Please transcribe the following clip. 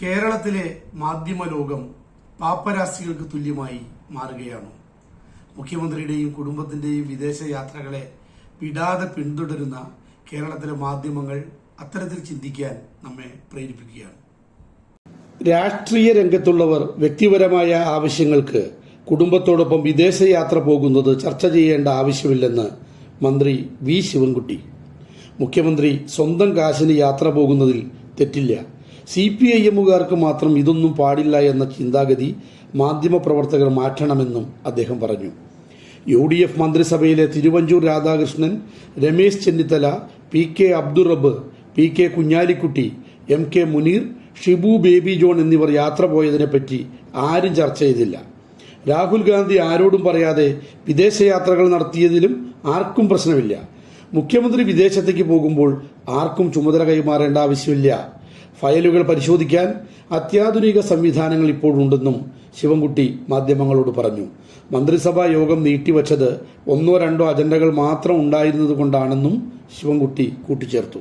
കേരളത്തിലെ മാധ്യമ ലോകം പാപ്പരാസികൾക്ക് തുല്യമായി മാറുകയാണ്. മുഖ്യമന്ത്രിയുടെയും കുടുംബത്തിന്റെയും വിദേശ യാത്രകളെ വിടാതെ പിന്തുടരുന്ന കേരളത്തിലെ മാധ്യമങ്ങൾ അത്തരത്തിൽ ചിന്തിക്കാൻ നമ്മെ പ്രേരിപ്പിക്കുകയാണ്. രാഷ്ട്രീയ രംഗത്തുള്ളവർ വ്യക്തിപരമായ ആവശ്യങ്ങൾക്ക് കുടുംബത്തോടൊപ്പം വിദേശയാത്ര പോകുന്നത് ചർച്ച ചെയ്യേണ്ട ആവശ്യമില്ലെന്ന് മന്ത്രി വി. ശിവൻകുട്ടി. മുഖ്യമന്ത്രി സ്വന്തം കാശിന് യാത്ര പോകുന്നതിൽ തെറ്റില്ല. സി പി ഐ എമ്മുകാർക്ക് മാത്രം ഇതൊന്നും പാടില്ല എന്ന ചിന്താഗതി മാധ്യമപ്രവർത്തകർ മാറ്റണമെന്നും അദ്ദേഹം പറഞ്ഞു. യു ഡി എഫ് മന്ത്രിസഭയിലെ Thiruvanchoor Radhakrishnan Ramesh Chennithala P K Abdurabb P K Kunhalikutty M K Muneer Shibu Baby John എന്നിവർ യാത്ര പോയതിനെപ്പറ്റി ആരും ചർച്ച ചെയ്തില്ല. രാഹുൽ ഗാന്ധി ആരോടും പറയാതെ വിദേശയാത്രകൾ നടത്തിയതിലും ആർക്കും പ്രശ്നമില്ല. മുഖ്യമന്ത്രി വിദേശത്തേക്ക് പോകുമ്പോൾ ആർക്കും ചുമതല കൈമാറേണ്ട ആവശ്യമില്ല. ഫയലുകൾ പരിശോധിക്കാൻ അത്യാധുനിക സംവിധാനങ്ങൾ ഇപ്പോഴുണ്ടെന്നും ശിവൻകുട്ടി മാധ്യമങ്ങളോട് പറഞ്ഞു. മന്ത്രിസഭാ യോഗം നീട്ടിവച്ചത് ഒന്നോ രണ്ടോ അജണ്ടകൾ മാത്രം ഉണ്ടായിരുന്നത് കൊണ്ടാണെന്നും ശിവൻകുട്ടി കൂട്ടിച്ചേർത്തു.